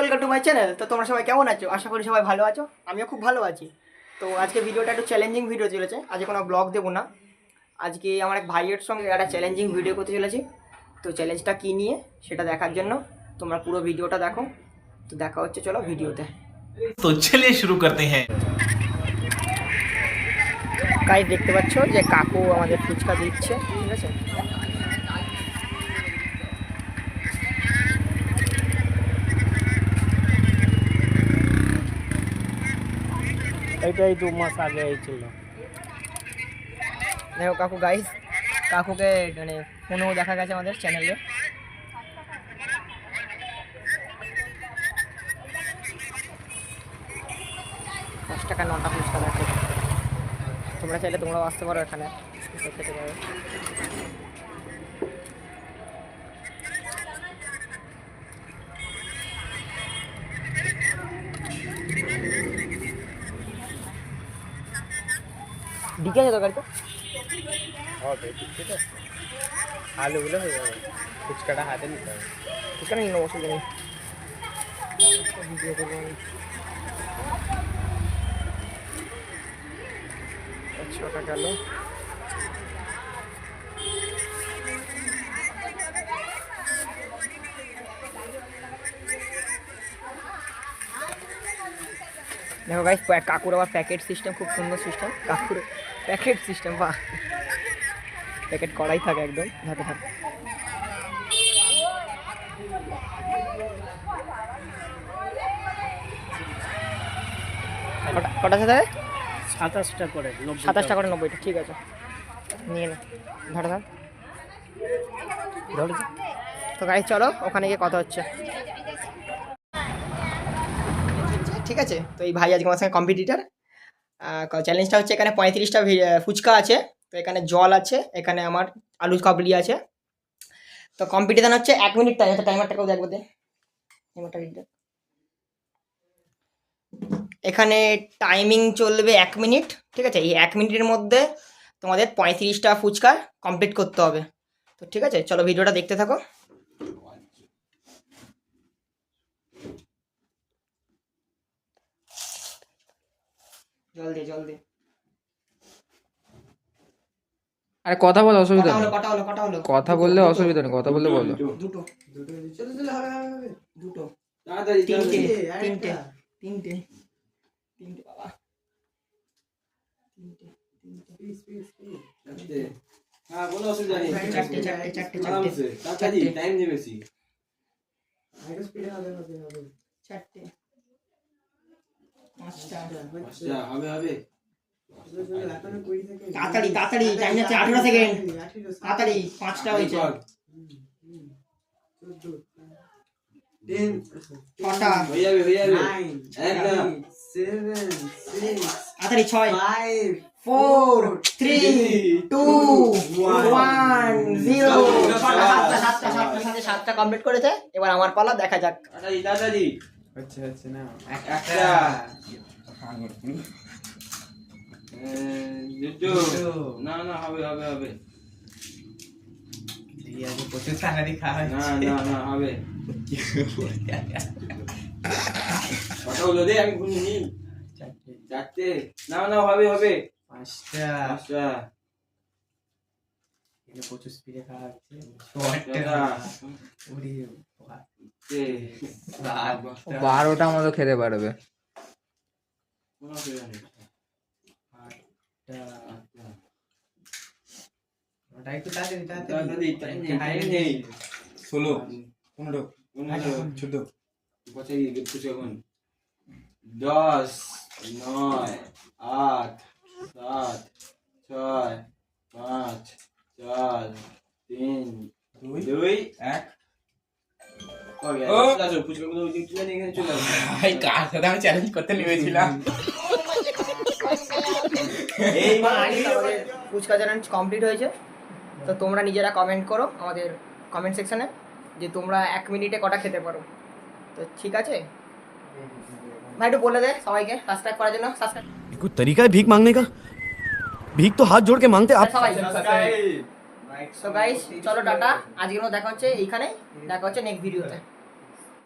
Welcome to my channel তো তোমরা সবাই কেমন আছো? আশা করি সবাই ভালো আছো। আমিও খুব ভালো আছি। তো আজকে ভিডিওটা একটু চ্যালেঞ্জিং ভিডিও চলেছে। আজকে কোনো ব্লগ দেবো না। আজকে আমার এক ভাইয়ের সঙ্গে একটা চ্যালেঞ্জিং ভিডিও করতে চলেছি। তো চ্যালেঞ্জটা কী নিয়ে সেটা দেখার জন্য তোমরা পুরো ভিডিওটা দেখো। তো দেখা হচ্ছে চলো ভিডিওতে। তো চলে শুরু করতে হ্যাঁ। কাজ দেখতে পাচ্ছ যে কাকু আমাদের ফুচকা দিচ্ছে ঠিক আছে? এটাই দু মাস আগে ছিল দেখো কাকু গাইস কাকুকে মানে ফোনেও দেখা গেছে আমাদের চ্যানেলে পাঁচ টাকা নটা দেখো তোমরা চাইলে তোমরাও আসতে পারো এখানে। ডিকে আছে তরকারিতে? হবে ঠিক আছে। আলুগুলো হয়ে যাবে। ফুচকাটা হাতে নিতে হবে। ফুচকা নিয়ে নেব, অসুবিধা নেই। ছটা গেল। দেখো গাইস কাকুর আবার প্যাকেট সিস্টেম খুব সুন্দর সিস্টেম কাকুর প্যাকেট সিস্টেম বা প্যাকেট করাই থাকে একদম হাতে থাকে। কটা সাথে সাতাশটা করে সাতাশটা করে নব্বইটা ঠিক আছে। নিয়ে নে ধরে ধর। ধরেছি তো গাড়ি চলো ওখানে গিয়ে কথা হচ্ছে। ঠিক আছে তো এই ভাই আজকে আমার সঙ্গে কম্পিটিটার চ্যালেঞ্জটা হচ্ছে এখানে পঁয়ত্রিশটা ফুচকা আছে। তো এখানে জল আছে, এখানে আমার আলু কাবলি আছে। তো কম্পিটিশন হচ্ছে এক মিনিট টাইম আচ্ছা টাইমারটাকেও দেখব দে। টাইমারটা এখানে টাইমিং চলবে এক মিনিট ঠিক আছে? এই এক মিনিটের মধ্যে তোমাদের পঁয়ত্রিশটা ফুচকা কমপ্লিট করতে হবে। তো ঠিক আছে? চলো ভিডিওটা দেখতে থাকো। জল দে জল দে। আরে কথা বলে অসুবিধা নেই। কটা হলো কটা হলো। কথা বললে অসুবিধা নেই কথা বললে বলো। দুটো দুটো। তিনটে তিনটে তিনটে। তিনটে বাবা। তিনটে তিনটে। হ্যাঁ কোনো অসুবিধা নেই। চারটে চারটে চারটে চারটে তাড়াতাড়ি টাইম নেই বেশি। চারটে পাঁচটা আচ্ছা হবে হবে। তাড়াতাড়ি তাড়াতাড়ি টাইম আঠেরো সেকেন্ড। তাড়াতাড়ি পাঁচটা হয়েছে। হয়ে হয়ে তাড়াতাড়ি ছয়। Four three two one. Zero. সাতটা সাতটা সাতটা সাতটা সাতটা কমপ্লিট করেছে। এবার আমার পালা দেখা যাক। তাড়াতাড়ি। হচ্ছে হচ্ছে না একটা না না হবে হবে হবে প্রচুর তাড়াতাড়ি খাওয়া না না না হবে কত হলো রে আমি গুনি নি চারটে না না হবে হবে পাঁচটা পাঁচটা এটা প্রচুর স্পিডে খাওয়া হচ্ছে। বারোটা মতো খেতে পারবে। ষোলো পনেরো পনেরো, চোদ্দ দশ নয় আট সাত ছয় পাঁচ চার তিন দুই দুই এক। কমপ্লিট হয়েছে। তো তোমরা নিজেরা কমেন্ট করো আমাদের কমেন্ট সেকশনে যে তোমরা এক মিনিটে কটা খেতে পারো। তো ঠিক আছে? ভাই একটু বলে দেয় সবাইকে সাবস্ক্রাইব করার জন্য। সাবস্ক্রাইব তরিকা ভিক মাংনে কা। ভিক তো হাত জোড়কে মানতে আপ সবাই। তো গাইস চলো টাটা। আজকের মতো দেখা হচ্ছে এইখানে। দেখা হচ্ছে নেক্সট ভিডিওতে